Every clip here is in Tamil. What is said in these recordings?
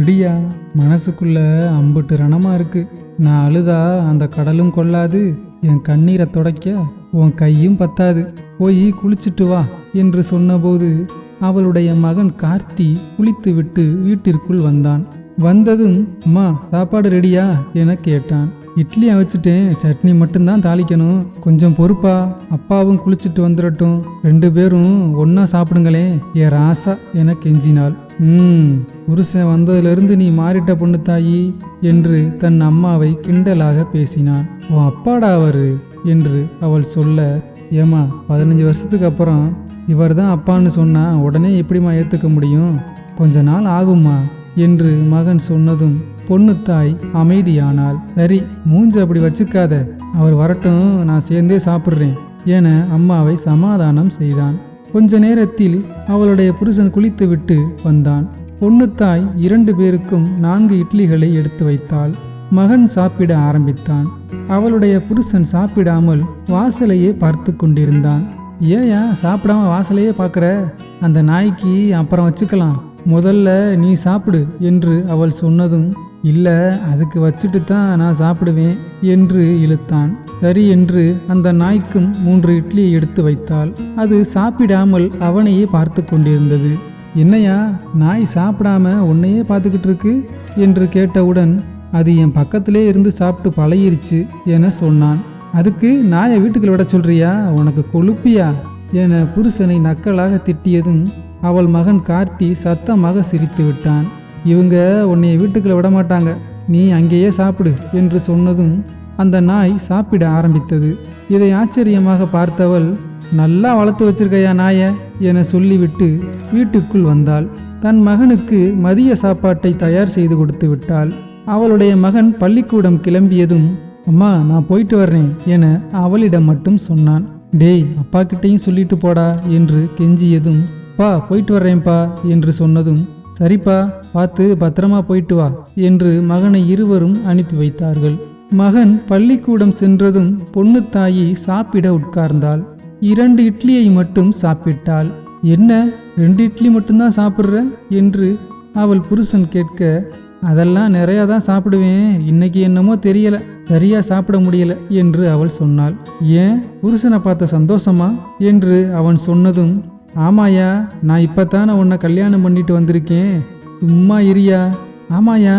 விடியா மனசுக்குள்ள அம்புட்டு ரணமா இருக்கு. நான் அழுதா அந்த கடலும் கொள்ளாது. என் கண்ணீரை துடைக்க உன் கையும் பத்தாது. போய் குளிச்சிட்டு வா என்று சொன்னபோது அவளுடைய மகன் கார்த்தி குளித்துவிட்டு வீட்டிற்குள் வந்தான். வந்ததும் அம்மா சாப்பாடு ரெடியா? என கேட்டான். இட்லி வச்சுட்டேன். சட்னி மட்டும்தான் தாளிக்கணும். கொஞ்சம் பொறுப்பா. அப்பாவும் குளிச்சுட்டு வந்துடட்டும் ரெண்டு பேரும் ஒன்றா சாப்பிடுங்களேன். என் ராசா என கெஞ்சினாள். ம் புருஷன் வந்ததிலிருந்து நீ மாறிட்ட பொண்ணு தாயி என்று தன் அம்மாவை கிண்டலாக பேசினான். உன் அப்பாடா அவரு என்று அவள் சொல்ல ஏமா பதினஞ்சு வருஷத்துக்கு அப்புறம் இவர் தான் அப்பான்னு சொன்னா உடனே எப்படிம்மா ஏற்றுக்க முடியும்? கொஞ்ச நாள் ஆகும்மா என்று மகன் சொன்னதும் பொண்ணு தாய் அமைதியானால் சரி மூஞ்சு அப்படி வச்சுக்காத அவர் வரட்டும் நான் சேர்ந்தே சாப்பிட்றேன் என அம்மாவை சமாதானம் செய்தான். கொஞ்ச நேரத்தில் அவளுடைய புருஷன் குளித்துவிட்டு வந்தான். பொண்ணு தாய் இரண்டு பேருக்கும் நான்கு இட்லிகளை எடுத்து வைத்தாள். மகன் சாப்பிட ஆரம்பித்தான். அவளுடைய புருஷன் சாப்பிடாமல் வாசலையே பார்த்து கொண்டிருந்தான். ஏயா சாப்பிடாம வாசலையே பார்க்குற? அந்த நாய்க்கு அப்புறம் வச்சுக்கலாம். முதல்ல நீ சாப்பிடு என்று அவள் சொன்னதும் இல்லை அதுக்கு வச்சுட்டு தான் நான் சாப்பிடுவேன் என்று இழுத்தான். சரி என்று அந்த நாய்க்கும் மூன்று இட்லியை எடுத்து வைத்தாள். அது சாப்பிடாமல் அவனையே பார்த்து கொண்டிருந்தது. என்னையா நாய் சாப்பிடாம உன்னையே பார்த்துக்கிட்டு இருக்கு? என்று கேட்டவுடன் அது என் பக்கத்திலே இருந்து சாப்பிட்டு பழகிருச்சு என சொன்னான். அதுக்கு நாயை வீட்டுக்குள்ள விட சொல்றியா? உனக்கு கொழுப்பியா? என புருஷனை நக்கலாக திட்டியதும் அவள் மகன் கார்த்தி சத்தமாக சிரித்து விட்டான். இவங்க உன்னைய வீட்டுக்குள்ள விட மாட்டாங்க நீ அங்கேயே சாப்பிடு என்று சொன்னதும் அந்த நாய் சாப்பிட ஆரம்பித்தது. இதை ஆச்சரியமாக பார்த்தவள் நல்லா வளர்த்து வச்சிருக்கையா நாய? என சொல்லிவிட்டு வீட்டுக்குள் வந்தாள். தன் மகனுக்கு மதிய சாப்பாட்டை தயார் செய்து கொடுத்து விட்டாள். அவளுடைய மகன் பள்ளிக்கூடம் கிளம்பியதும் அம்மா நான் போயிட்டு வர்றேன் என அவளிடம் மட்டும் சொன்னான். டேய் அப்பா கிட்டையும் சொல்லிட்டு போடா என்று கெஞ்சியதும் பா போயிட்டு வர்றேன்ப்பா என்று சொன்னதும் சரிப்பா பார்த்து பத்திரமா போயிட்டு வா என்று மகனை இருவரும் அனுப்பி வைத்தார்கள். மகன் பள்ளிக்கூடம் சென்றதும் பொண்ணு தாயி சாப்பிட உட்கார்ந்தாள். இரண்டு இட்லியை மட்டும் சாப்பிட்டாள். என்ன ரெண்டு இட்லி மட்டும்தான் சாப்பிட்ற? என்று அவள் புருஷன் கேட்க அதெல்லாம் நிறையா தான் சாப்பிடுவேன். இன்னைக்கு என்னமோ தெரியல. சரியா சாப்பிட முடியல என்று அவள் சொன்னாள். ஏன்? புருஷனை பார்த்த சந்தோஷமா? என்று அவன் சொன்னதும் ஆமாயா நான் இப்பத்தானே உன்னை கல்யாணம் பண்ணிட்டு வந்திருக்கேன். சும்மா இரியா ஆமாயா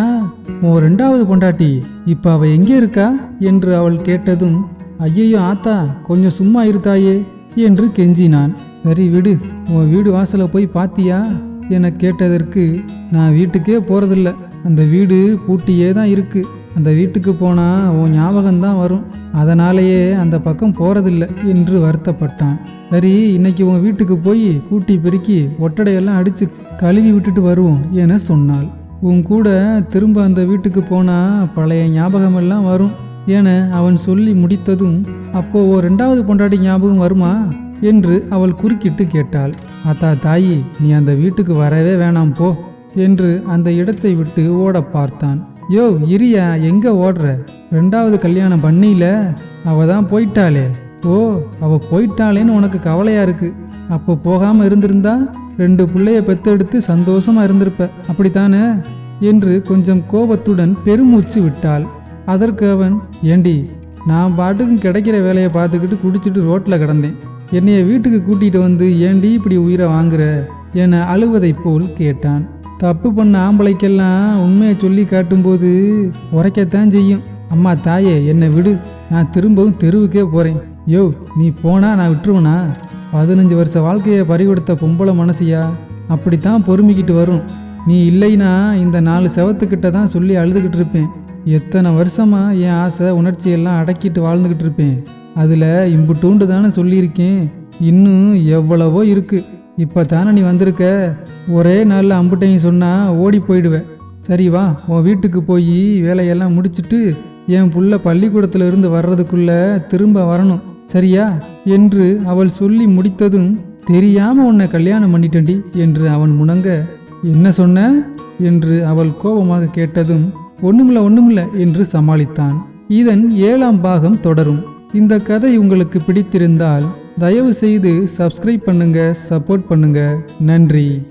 உன் ரெண்டாவது பொண்டாட்டி இப்போ அவள் எங்கே இருக்கா? என்று அவள் கேட்டதும் ஐயையோ ஆத்தா கொஞ்சம் சும்மா இருத்தாயே என்று கெஞ்சினான். சரி விடு உன் வீடு வாசலை போய் பாத்தியா? என கேட்டதற்கு நான் வீட்டுக்கே போகிறதில்ல அந்த வீடு பூட்டியே தான் இருக்கு. அந்த வீட்டுக்கு போனால் உன் ஞாபகம்தான் வரும். அதனாலேயே அந்த பக்கம் போகிறதில்ல என்று வருத்தப்பட்டான். சரி இன்னைக்கு உன் வீட்டுக்கு போய் கூட்டி பெருக்கி ஒட்டடையெல்லாம் அடித்து கழுவி விட்டுட்டு வருவோம் என சொன்னாள். உன் கூட திரும்ப அந்த வீட்டுக்கு போனா பழைய ஞாபகமெல்லாம் வரும் என அவன் சொல்லி முடித்ததும் அப்போ ஓ ரெண்டாவது பொண்டாட்டி ஞாபகம் வருமா? என்று அவள் குறுக்கிட்டு கேட்டாள். அத்தா தாயி நீ அந்த வீட்டுக்கு வரவே வேணாம் போ என்று அந்த இடத்தை விட்டு ஓட பார்த்தான். யோ இரியா எங்க ஓடுற? ரெண்டாவது கல்யாணம் பண்ணியில அவ தான் போயிட்டாளே. ஓ அவ போயிட்டாளேன்னு உனக்கு கவலையா இருக்கு. அப்போ போகாம இருந்திருந்தா? ரெண்டு பிள்ளைய பெத்தெடுத்து சந்தோஷமா இருந்திருப்ப. அப்படித்தானே? என்று கொஞ்சம் கோபத்துடன் பெருமூச்சு விட்டாள். அதற்கு அவன் ஏண்டி நான் பாட்டுக்கும் கிடைக்கிற வேலையை பார்த்துக்கிட்டு குடிச்சிட்டு ரோட்டில் கிடந்தேன். என்னைய வீட்டுக்கு கூட்டிகிட்டு வந்து ஏண்டி இப்படி உயிரை வாங்குற? என அழுவதைப் போல் கேட்டான். தப்பு பண்ண ஆம்பளைக்கெல்லாம் உண்மையை சொல்லி காட்டும்போது உரைக்கத்தான் செய்யும். அம்மா தாயே என்னை விடு. நான் திரும்பவும் தெருவுக்கே போகிறேன் யோ நீ போனா நான் விட்டுருவனா? பதினஞ்சு வருஷ வாழ்க்கையை பறிகொடுத்த பொம்பளை மனசியா? அப்படித்தான் பொறுமிக்கிட்டு வரும். நீ இல்லைனா இந்த நாலு செவத்துக்கிட்ட தான் சொல்லி அழுதுகிட்டு இருப்பேன். எத்தனை வருஷமா என் ஆசை உணர்ச்சியெல்லாம் அடக்கிட்டு வாழ்ந்துக்கிட்டு இருப்பேன். அதில் இம்புட்டூண்டு தானே சொல்லியிருக்கேன். இன்னும் எவ்வளவோ இருக்குது இப்போ தானே நீ வந்திருக்க? ஒரே நாளில் அம்புட்டையும் சொன்னால் ஓடி போயிடுவேன். சரி வா உன் வீட்டுக்கு போய் வேலையெல்லாம் முடிச்சிட்டு என் புள்ள பள்ளிக்கூடத்துல இருந்து வர்றதுக்குள்ளே திரும்ப வரணும். சரியா? என்று அவள் சொல்லி முடித்ததும் தெரியாம உன்னை கல்யாணம் பண்ணிட்டண்டி என்று அவன் முணங்க என்ன சொன்ன? என்று அவள் கோபமாக கேட்டதும் ஒண்ணுமில்ல ஒண்ணுமில்ல என்று சமாளித்தான். இதன் ஏழாம் பாகம் தொடரும். இந்த கதை உங்களுக்கு பிடித்திருந்தால் தயவு செய்து சப்ஸ்கிரைப் பண்ணுங்க சப்போர்ட் பண்ணுங்க. நன்றி.